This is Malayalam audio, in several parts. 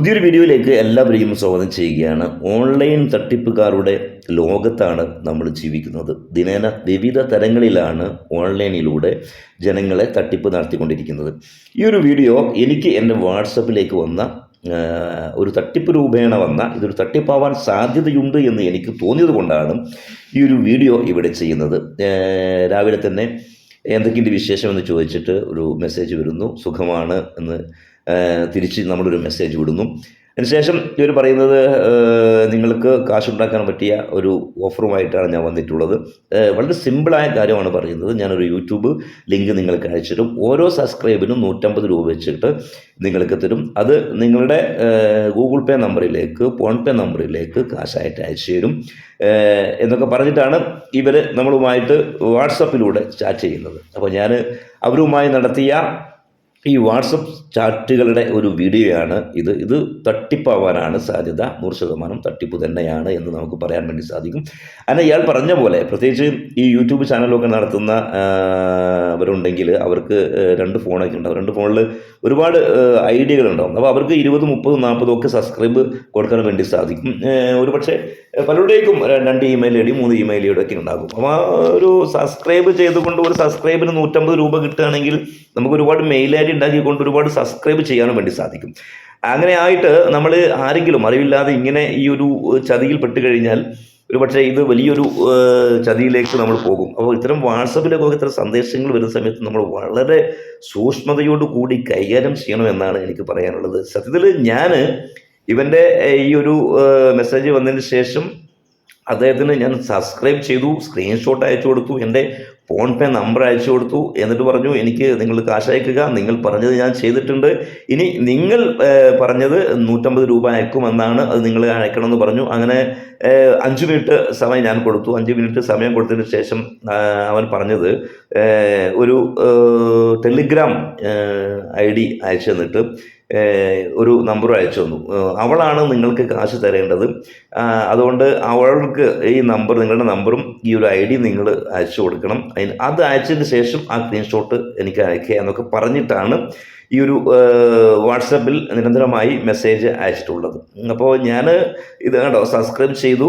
പുതിയൊരു വീഡിയോയിലേക്ക് എല്ലാവരെയും സ്വാഗതം ചെയ്യുകയാണ്. ഓൺലൈൻ തട്ടിപ്പുകാരുടെ ലോകത്താണ് നമ്മൾ ജീവിക്കുന്നത്. ദിനേന വിവിധ തരങ്ങളിലാണ് ഓൺലൈനിലൂടെ ജനങ്ങളെ തട്ടിപ്പ് നടത്തിക്കൊണ്ടിരിക്കുന്നത്. ഈ ഒരു വീഡിയോ എനിക്ക് എന്റെ വാട്സപ്പിലേക്ക് വന്ന ഒരു തട്ടിപ്പ് രൂപേണ വന്ന ഇതൊരു തട്ടിപ്പാവാൻ സാധ്യതയുണ്ട് എന്ന് എനിക്ക് തോന്നിയത് കൊണ്ടാണ് ഈ ഒരു വീഡിയോ ഇവിടെ ചെയ്യുന്നത്. രാവിലെ തന്നെ എന്തൊക്കെയുണ്ട് വിശേഷം എന്ന് ചോദിച്ചിട്ട് ഒരു മെസ്സേജ് വരുന്നു. സുഖമാണ് എന്ന് തിരിച്ച് നമ്മളൊരു മെസ്സേജ് വിടുന്നു. അതിനുശേഷം ഇവർ പറയുന്നത് നിങ്ങൾക്ക് കാശുണ്ടാക്കാൻ പറ്റിയ ഒരു ഓഫറുമായിട്ടാണ് ഞാൻ വന്നിട്ടുള്ളത്. വളരെ സിമ്പിളായ കാര്യമാണ് പറയുന്നത്. ഞാനൊരു യൂട്യൂബ് ലിങ്ക് നിങ്ങൾക്ക് അയച്ചു തരും. ഓരോ സബ്സ്ക്രൈബിനും നൂറ്റമ്പത് രൂപ വെച്ചിട്ട് നിങ്ങൾക്ക് തരും. അത് നിങ്ങളുടെ ഗൂഗിൾ പേ നമ്പറിലേക്ക് ഫോൺ പേ നമ്പറിലേക്ക് കാശായിട്ട് അയച്ചു തരും. എന്നൊക്കെ പറഞ്ഞിട്ടാണ് ഇവർ നമ്മളുമായിട്ട് വാട്സപ്പിലൂടെ ചാറ്റ് ചെയ്യുന്നത്. അപ്പോൾ ഞാൻ അവരുമായി നടത്തിയ ഈ വാട്സപ്പ് ചാറ്റുകളുടെ ഒരു വീഡിയോയാണ് ഇത്. ഇത് തട്ടിപ്പാവാനാണ് സാധ്യത. നൂറ് ശതമാനം തട്ടിപ്പ് തന്നെയാണ് എന്ന് നമുക്ക് പറയാൻ വേണ്ടി സാധിക്കും. അങ്ങനെ ഇയാൾ പറഞ്ഞ പോലെ പ്രത്യേകിച്ച് ഈ യൂട്യൂബ് ചാനലൊക്കെ നടത്തുന്ന അവരുണ്ടെങ്കിൽ അവർക്ക് രണ്ട് ഫോണൊക്കെ ഉണ്ടാവും. രണ്ട് ഫോണിൽ ഒരുപാട് ഐഡിയകൾ ഉണ്ടാവും അപ്പോൾ അവർക്ക് ഇരുപത് മുപ്പത് നാൽപ്പതും ഒക്കെ സബ്സ്ക്രൈബ് കൊടുക്കാൻ വേണ്ടി സാധിക്കും. ഒരു പക്ഷേ പലരുടേക്കും രണ്ട് ഇമെയിൽ ഐ ഡി മൂന്ന് ഇമെയിൽ ഐ ഒക്കെ ഉണ്ടാകും. അപ്പോൾ ആ ഒരു സബ്സ്ക്രൈബ് ചെയ്തുകൊണ്ട് ഒരു സബ്സ്ക്രൈബിന് നൂറ്റമ്പത് രൂപ കിട്ടുകയാണെങ്കിൽ നമുക്ക് ഒരുപാട് മെയിൽ ഐ ഡി ഉണ്ടാക്കിക്കൊണ്ട് ഒരുപാട് സബ്സ്ക്രൈബ് ചെയ്യാനും വേണ്ടി സാധിക്കും. അങ്ങനെ ആയിട്ട് നമ്മൾ ആരെങ്കിലും അറിവില്ലാതെ ഇങ്ങനെ ഈ ഒരു ചതിയിൽ പെട്ട് കഴിഞ്ഞാൽ ഒരു പക്ഷേ ഇത് വലിയൊരു ചതിയിലേക്ക് നമ്മൾ പോകും. അപ്പോൾ ഇത്തരം വാട്സപ്പിലൊക്കെ ഇത്തരം സന്ദേശങ്ങൾ വരുന്ന സമയത്ത് നമ്മൾ വളരെ സൂക്ഷ്മതയോട് കൂടി കൈകാര്യം ചെയ്യണമെന്നാണ് എനിക്ക് പറയാനുള്ളത്. സത്യത്തിൽ ഞാൻ ഇവന്റെ ഈ ഒരു മെസ്സേജ് വന്നതിന് ശേഷം അദ്ദേഹത്തിന് ഞാൻ സബ്സ്ക്രൈബ് ചെയ്തു സ്ക്രീൻഷോട്ട് അയച്ചു കൊടുത്തു. എന്റെ ഫോൺ പേ നമ്പർ അയച്ചു കൊടുത്തു എന്നിട്ട് പറഞ്ഞു എനിക്ക് നിങ്ങൾ കാശ് അയക്കുക. നിങ്ങൾ പറഞ്ഞത് ഞാൻ ചെയ്തിട്ടുണ്ട്. ഇനി നിങ്ങൾ പറഞ്ഞത് നൂറ്റമ്പത് രൂപ അയക്കുമെന്നാണ് അത് നിങ്ങൾ അയക്കണമെന്ന് പറഞ്ഞു. അങ്ങനെ അഞ്ച് മിനിറ്റ് സമയം ഞാൻ കൊടുത്തു. അഞ്ച് മിനിറ്റ് സമയം കൊടുത്തതിന് ശേഷം അവൻ പറഞ്ഞത് ഒരു ടെലിഗ്രാം ഐ ഡി അയച്ചു തന്നിട്ട് ഒരു നമ്പർ അയച്ചു തന്നു. അവളാണ് നിങ്ങൾക്ക് കാശ് തരേണ്ടത്. അതുകൊണ്ട് അവൾക്ക് ഈ നമ്പർ നിങ്ങളുടെ നമ്പറും ഈ ഒരു ഐ ഡി നിങ്ങൾ അയച്ചു കൊടുക്കണം. അതിന് അത് അയച്ചതിന് ശേഷം ആ സ്ക്രീൻഷോട്ട് എനിക്ക് അയക്കുക എന്നൊക്കെ പറഞ്ഞിട്ടാണ് ഈ ഒരു വാട്സപ്പിൽ നിരന്തരമായി മെസ്സേജ് അയച്ചിട്ടുള്ളത്. അപ്പോൾ ഞാൻ ഇത് കേട്ടോ സബ്സ്ക്രൈബ് ചെയ്തു.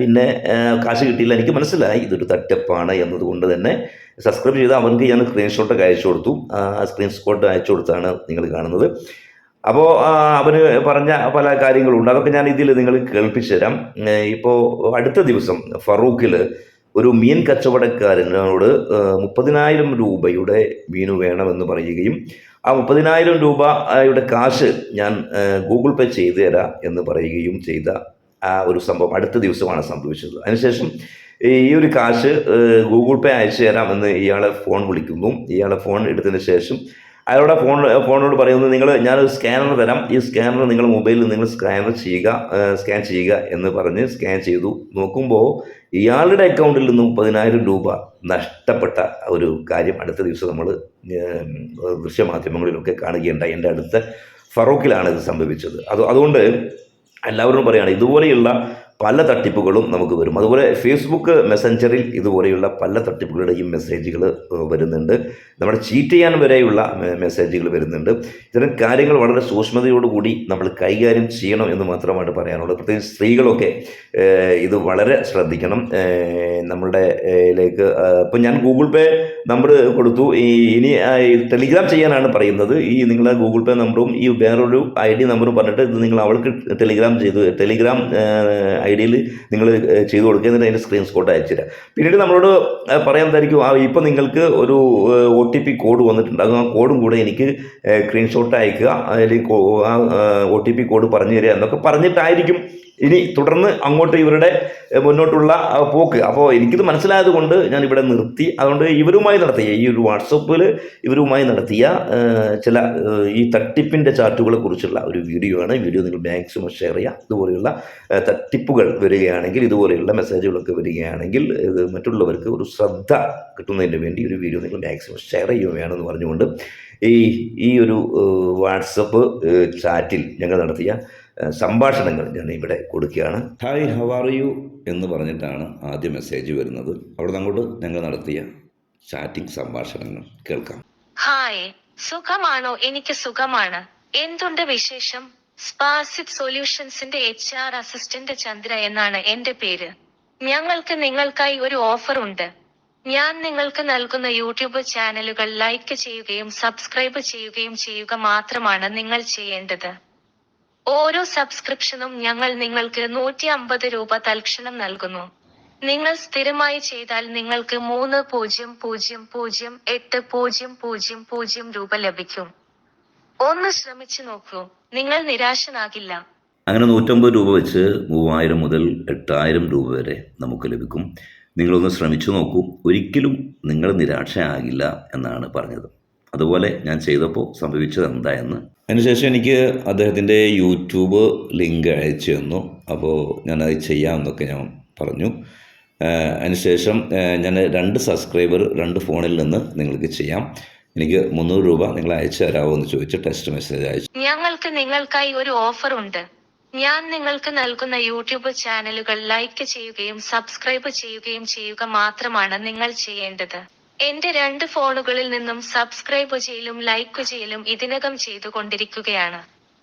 പിന്നെ കാശ് കിട്ടിയില്ല. എനിക്ക് മനസ്സിലായി ഇതൊരു തട്ടിപ്പാണ് എന്നതുകൊണ്ട് തന്നെ സബ്സ്ക്രൈബ് ചെയ്ത് അവർക്ക് ഞാൻ സ്ക്രീൻഷോട്ടൊക്കെ അയച്ചു കൊടുത്തു. ആ സ്ക്രീൻഷോട്ട് അയച്ചു കൊടുത്താണ് നിങ്ങൾ കാണുന്നത്. അപ്പോൾ അവർ പറഞ്ഞ പല കാര്യങ്ങളുണ്ട്. അതൊക്കെ ഞാൻ ഇതിൽ നിങ്ങൾ കേൾപ്പിച്ചു തരാം. ഇപ്പോൾ അടുത്ത ദിവസം ഫറൂഖിൽ ഒരു മീൻ കച്ചവടക്കാരനോട് മുപ്പതിനായിരം രൂപയുടെ മീൻ വേണമെന്ന് പറയുകയും ആ മുപ്പതിനായിരം രൂപയുടെ കാശ് ഞാൻ ഗൂഗിൾ പേ ചെയ്തു തരാം എന്ന് പറയുകയും ചെയ്ത ആ ഒരു സംഭവം അടുത്ത ദിവസമാണ് സംഭവിച്ചത്. അതിനുശേഷം ഈ ഒരു കാശ് ഗൂഗിൾ പേ അയച്ചു തരാമെന്ന് ഇയാളെ ഫോൺ വിളിക്കുന്നു. ഇയാളെ ഫോൺ എടുത്തതിന് ശേഷം അയാളുടെ ഫോൺ ഫോണിനോട് പറയുന്നത് നിങ്ങൾ ഞാനൊരു സ്കാനർ തരാം. ഈ സ്കാനർ നിങ്ങൾ മൊബൈലിൽ നിങ്ങൾ സ്കാനർ ചെയ്യുക സ്കാൻ ചെയ്യുക എന്ന് പറഞ്ഞ് സ്കാൻ ചെയ്തു. നോക്കുമ്പോൾ ഇയാളുടെ അക്കൗണ്ടിൽ നിന്ന് മുപ്പതിനായിരം രൂപ നഷ്ടപ്പെട്ട ഒരു കാര്യം അടുത്ത ദിവസം നമ്മൾ ദൃശ്യമാധ്യമങ്ങളിലൊക്കെ കാണുകയുണ്ടായി. എന്റെ അടുത്ത ഫറൂഖിലാണ് ഇത് സംഭവിച്ചത്. അത് അതുകൊണ്ട് എല്ലാവരും പറയുകയാണ് ഇതുപോലെയുള്ള പല തട്ടിപ്പുകളും നമുക്ക് വരും. അതുപോലെ ഫേസ്ബുക്ക് മെസ്സഞ്ചറിൽ ഇതുപോലെയുള്ള പല തട്ടിപ്പുകളുടെയും മെസ്സേജുകൾ വരുന്നുണ്ട്. നമ്മുടെ ചീറ്റ് ചെയ്യാൻ വരെയുള്ള മെസ്സേജുകൾ വരുന്നുണ്ട്. ഇത്തരം കാര്യങ്ങൾ വളരെ സൂക്ഷ്മതയോടുകൂടി നമ്മൾ കൈകാര്യം ചെയ്യണം എന്ന് മാത്രമാണ് പറയാനുള്ളത്. പ്രത്യേകിച്ച് സ്ത്രീകളൊക്കെ ഇത് വളരെ ശ്രദ്ധിക്കണം. നമ്മുടെ ലേക്ക് ഇപ്പം ഞാൻ ഗൂഗിൾ പേ നമ്പർ കൊടുത്തു. ഇനി ടെലിഗ്രാം ചെയ്യാനാണ് പറയുന്നത്. ഈ നിങ്ങളുടെ ഗൂഗിൾ പേ നമ്പറും ഈ വേറൊരു ഐ ഡി നമ്പറും പറഞ്ഞിട്ട് ഇത് നിങ്ങൾ അവൾക്ക് ടെലിഗ്രാം ചെയ്തു. ടെലിഗ്രാം ഡിയിൽ നിങ്ങൾ ചെയ്ത് കൊടുക്കുക അതിന്റെ സ്ക്രീൻഷോട്ട് അയച്ചു തരാം. പിന്നീട് നമ്മളോട് പറയാൻ പറയാൻ ആ ഇപ്പം നിങ്ങൾക്ക് ഒരു ഒ ടി പി കോഡ് വന്നിട്ടുണ്ട്. അത് ആ കോഡും കൂടെ എനിക്ക് സ്ക്രീൻഷോട്ട് അയക്കുക. അതിൽ ആ ഒ ടി പി കോഡ് പറഞ്ഞു തരിക എന്നൊക്കെ പറഞ്ഞിട്ടായിരിക്കും ഇനി തുടർന്ന് അങ്ങോട്ട് ഇവരുടെ മുന്നോട്ടുള്ള പോക്ക്. അപ്പോൾ എനിക്കിത് മനസ്സിലായത് കൊണ്ട് ഞാൻ ഇവിടെ നിർത്തി. അതുകൊണ്ട് ഇവരുമായി നടത്തിയ ഈ ഒരു വാട്സപ്പിൽ ഇവരുമായി നടത്തിയ ചില ഈ തട്ടിപ്പിന്റെ ചാറ്റുകളെ കുറിച്ചുള്ള ഒരു വീഡിയോ ആണ്. വീഡിയോ നിങ്ങൾ മാക്സിമം ഷെയർ ചെയ്യുക. ഇതുപോലെയുള്ള തട്ടിപ്പുകൾ വരികയാണെങ്കിൽ ഇതുപോലെയുള്ള മെസ്സേജുകളൊക്കെ വരികയാണെങ്കിൽ ഇത് മറ്റുള്ളവർക്ക് ഒരു ശ്രദ്ധ കിട്ടുന്നതിന് വേണ്ടി ഒരു വീഡിയോ നിങ്ങൾ മാക്സിമം ഷെയർ ചെയ്യുകയാണെന്ന് പറഞ്ഞുകൊണ്ട് ഈ ഈ ഒരു വാട്സപ്പ് ചാറ്റിൽ ഞങ്ങൾ നടത്തിയ സംഭാഷണങ്ങൾ ഞാൻ ഇവിടെ കൊടുക്കുകയാണ്. ഹായ് ഹൗ ആർ യു എന്ന് പറഞ്ഞിട്ടാണ് ആദ്യ മെസ്സേജ് വരുന്നത്. അവിടെ അങ്ങോട്ട് ഞങ്ങൾ നടത്തിയ ചാറ്റിംഗ് സംഭാഷണങ്ങൾ കേൾക്കാം. ഹായ് സുഖമാണോ? എനിക്ക് സുഖമാണ്. എന്തുണ്ട് വിശേഷം? സ്പാസിക് സൊല്യൂഷൻസിന്റെ എച്ച് ആർ അസിസ്റ്റന്റ് ചന്ദ്ര എന്നാണ് എന്റെ പേര്. ഞങ്ങൾക്ക് നിങ്ങൾക്കായി ഒരു ഓഫർ ഉണ്ട്. ഞാൻ നിങ്ങൾക്ക് നൽകുന്ന യൂട്യൂബ് ചാനലുകൾ ലൈക്ക് ചെയ്യുകയും സബ്സ്ക്രൈബ് ചെയ്യുകയും ചെയ്യുക മാത്രമാണ് നിങ്ങൾ ചെയ്യേണ്ടത്. ഓരോ സബ്സ്ക്രിപ്ഷനും ഞങ്ങൾ നിങ്ങൾക്ക് നൂറ്റി അമ്പത് രൂപ തൽക്ഷണം നൽകുന്നു. നിങ്ങൾ സ്ഥിരമായി ചെയ്താൽ നിങ്ങൾക്ക് മൂന്ന് പൂജ്യം പൂജ്യം പൂജ്യം എട്ട് പൂജ്യം പൂജ്യം പൂജ്യം രൂപ ലഭിക്കും. ഒന്ന് ശ്രമിച്ചു നോക്കൂ. നിങ്ങൾ നിരാശനാകില്ല. അങ്ങനെ നൂറ്റമ്പത് രൂപ വെച്ച് മൂവായിരം മുതൽ എട്ടായിരം രൂപ വരെ നമുക്ക് ലഭിക്കും. നിങ്ങളൊന്ന് ശ്രമിച്ചു നോക്കൂ. ഒരിക്കലും നിങ്ങൾ നിരാശയാകില്ല എന്നാണ് പറഞ്ഞത്. അതുപോലെ ഞാൻ ചെയ്തപ്പോൾ സംഭവിച്ചത് എന്തായെന്ന്. അതിനുശേഷം എനിക്ക് അദ്ദേഹത്തിന്റെ യൂട്യൂബ് ലിങ്ക് അയച്ചു തന്നു. അപ്പോൾ ഞാനത് ചെയ്യാമെന്നൊക്കെ ഞാൻ പറഞ്ഞു. അതിനുശേഷം ഞാൻ രണ്ട് സബ്സ്ക്രൈബർ രണ്ട് ഫോണിൽ നിന്ന് നിങ്ങൾക്ക് ചെയ്യാം. എനിക്ക് മുന്നൂറ് രൂപ നിങ്ങൾ അയച്ചു തരാമോ എന്ന് ചോദിച്ച് ടെക്സ്റ്റ് മെസ്സേജ് അയച്ചു. ഞങ്ങൾക്ക് നിങ്ങൾക്കായി ഒരു ഓഫർ ഉണ്ട് ഞാൻ നിങ്ങൾക്ക് നൽകുന്ന യൂട്യൂബ് ചാനലുകൾ ലൈക്ക് ചെയ്യുകയും സബ്സ്ക്രൈബ് ചെയ്യുകയും ചെയ്യുക മാത്രമാണ് നിങ്ങൾ ചെയ്യേണ്ടത്. എന്റെ രണ്ട് ഫോണുകളിൽ നിന്നും സബ്സ്ക്രൈബ് ചെയ്യലും ലൈക്ക് ചെയ്യലും ഇതിനകം ചെയ്തുകൊണ്ടിരിക്കുകയാണ്.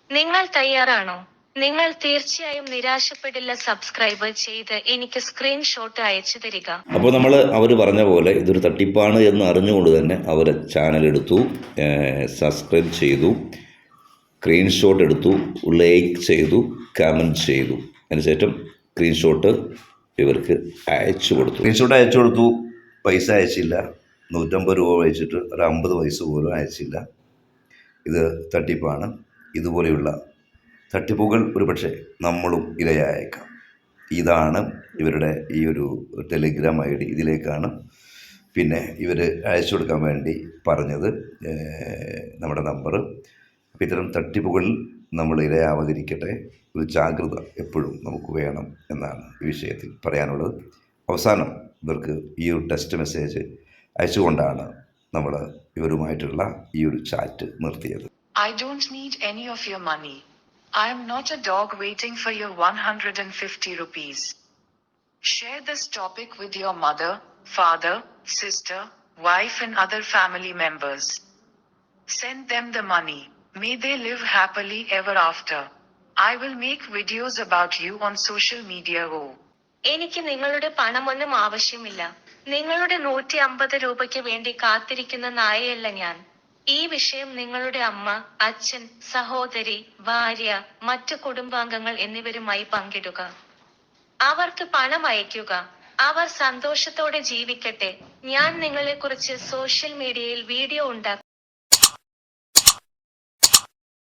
നിങ്ങൾ തയ്യാറാണോ? നിങ്ങൾ തീർച്ചയായും നിരാശപ്പെടില്ല സബ്സ്ക്രൈബ് ചെയ്ത് എനിക്ക് സ്ക്രീൻഷോട്ട് അയച്ചു തരിക. അപ്പോൾ നമ്മൾ അവർ പറഞ്ഞ പോലെ ഇതൊരു തട്ടിപ്പാണ് എന്ന് അറിഞ്ഞുകൊണ്ട് തന്നെ അവർ ചാനൽ എടുത്തു സബ്സ്ക്രൈബ് ചെയ്തു. സ്ക്രീൻഷോട്ട് എടുത്തു ലൈക്ക് ചെയ്തു കമന്റ് ചെയ്തു. അതിനുശേഷം സ്ക്രീൻഷോട്ട് ഇവർക്ക് അയച്ചു കൊടുത്തു. സ്ക്രീൻഷോട്ട് അയച്ചു കൊടുത്തു. പൈസ അയച്ചില്ല. നൂറ്റമ്പത് രൂപ അയച്ചിട്ട് ഒരു അമ്പത് പൈസ പോലും അയച്ചില്ല. ഇത് തട്ടിപ്പാണ്. ഇതുപോലെയുള്ള തട്ടിപ്പുകൾ ഒരുപക്ഷെ നമ്മളും ഇരയായേക്കാം. ഇതാണ് ഇവരുടെ ഈ ഒരു ടെലിഗ്രാം ഐ ഡി. ഇതിലേക്കാണ് പിന്നെ ഇവർ അയച്ചു കൊടുക്കാൻ വേണ്ടി പറഞ്ഞത്. നമ്മുടെ നമ്പർ അപ്പം ഇത്തരം തട്ടിപ്പുകളിൽ നമ്മൾ ഇരയാവാതിരിക്കട്ടെ ഒരു ജാഗ്രത എപ്പോഴും നമുക്ക് വേണം എന്നാണ് ഈ വിഷയത്തിൽ പറയാനുള്ളത് അവസാനം ഇവർക്ക് ഈ ഒരു ടെസ്റ്റ് മെസ്സേജ് അയച്ചുകൊണ്ടാണ് നമ്മൾ ഇവരുമായിട്ടുള്ള ഈ ഒരു ചാറ്റ് നിർത്തിയത് I don't need any of your money. I am not a dog waiting for your 150 rupees. Share this topic with your mother, father, sister, wife, and other family members. Send them the money. May they live happily ever after. I will make videos about you on social media. Oh. എനിക്ക് നിങ്ങളുടെ പണമൊന്നും ആവശ്യമില്ല നിങ്ങളുടെ നൂറ്റി അമ്പത് രൂപയ്ക്ക് വേണ്ടി കാത്തിരിക്കുന്ന നായയല്ല ഞാൻ ഈ വിഷയം നിങ്ങളുടെ അമ്മ അച്ഛൻ സഹോദരി ഭാര്യ മറ്റു കുടുംബാംഗങ്ങൾ എന്നിവരുമായി പങ്കിടുക അവർക്ക് പണം അയക്കുക അവർ സന്തോഷത്തോടെ ജീവിക്കട്ടെ ഞാൻ നിങ്ങളെക്കുറിച്ച് സോഷ്യൽ മീഡിയയിൽ വീഡിയോ ഉണ്ടാക്കും